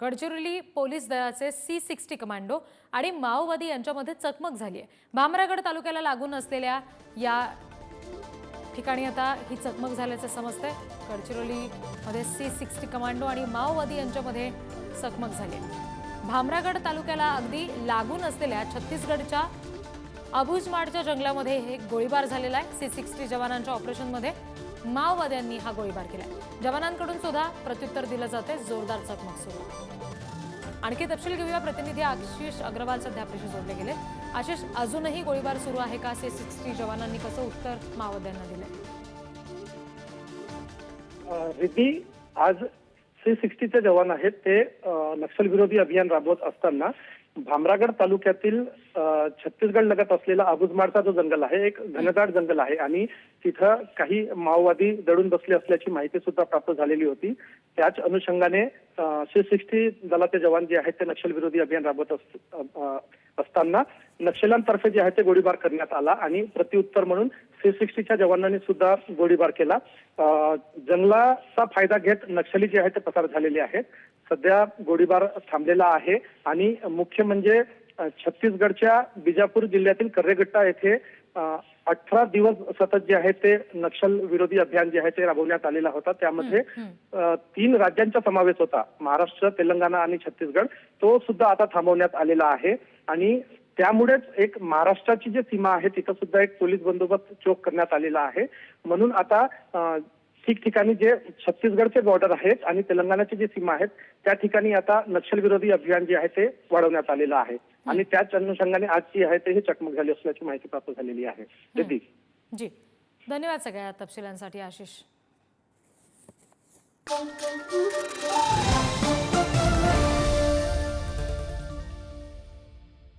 Gadchiroli police दलाचे C sixty commando आणि माओवादी यांच्यामध्ये चकमक झाली आहे भामरागड तालुक्याला लागून असलेल्या या ठिकाणी आता ही चकमक झाल्याचं समजतंय. गडचिरोलीमध्ये सी सिक्स्टी कमांडो आणि माओवादी यांच्यामध्ये चकमक झाली आहे भामरागड तालुक्याला अगदी लागून असलेल्या छत्तीसगडच्या अबुजमाडच्या जंगलामध्ये हे गोळीबार झालेला आहे. सी सिक्स्टी जवानांच्या ऑपरेशनमध्ये माओवाद्यांनी हा गोळीबार केला जवानांकडून सुद्धा प्रत्युत्तर दिलं जाते जोरदार चकमक सुरू आणखी तपशील घेऊया. प्रतिनिधी आशिष अग्रवाल सध्या आपल्याशी जोडले गेले. आशिष अजूनही गोळीबार सुरू आहे का? सी सिक्स्टी जवानांनी कसं उत्तर माओवाद्यांना दिलंय? अ, रिद्धी आज सी सिक्स्टीचे जवान आहेत ते नक्षलविरोधी अभियान राबवत असताना भामरागड तालुक्यातील छत्तीसगड लगत असलेला आबुजमाडचा जो जंगल आहे एक घनदाट जंगल आहे आणि तिथं काही माओवादी दडून बसले असल्याची माहिती सुद्धा प्राप्त झालेली होती. त्याच अनुषंगाने सी सिक्स्टी दलाचे जवान जे आहेत ते नक्षलविरोधी अभियान राबवत अस- असताना नक्षल्यांतर्फे जे आहे ते गोळीबार करण्यात आला आणि प्रत्युत्तर म्हणून सी सिक्स्टीच्या जवानांनी सुद्धा गोळीबार केला. जंगलाचा फायदा घेत नक्षली जे आहे ते पसार झालेले आहेत. सध्या गोळीबार थांबलेला आहे आणि मुख्य म्हणजे छत्तीसगडच्या बिजापूर जिल्ह्यातील कर्रेगट्टा येथे अठरा दिवस सतत जे आहे ते नक्षल विरोधी अभियान जे आहे ते राबवण्यात आलेला होता. त्यामध्ये तीन राज्यांचा समावेश होता. महाराष्ट्र तेलंगणा आणि छत्तीसगड. तो सुद्धा आता थांबवण्यात आलेला आहे. आणि त्यामुळेच एक महाराष्ट्राची जी सीमा आहे तिथं सुद्धा एक पोलीस बंदोबस्त चोख करण्यात आलेला आहे. म्हणून आता ठिकठिकाणी जे छत्तीसगडचे बॉर्डर आहेत आणि तेलंगणाची जी सीमा आहेत त्या ठिकाणी आता नक्षलविरोधी अभियान जे आहे ते वाढवण्यात आलेलं आहे. आणि त्याच अनुषंगाने आज जी आहे ते ही चकमक झाली असल्याची माहिती प्राप्त झालेली आहे. जी. धन्यवाद सगळ्या तपशिलांसाठी आशिष.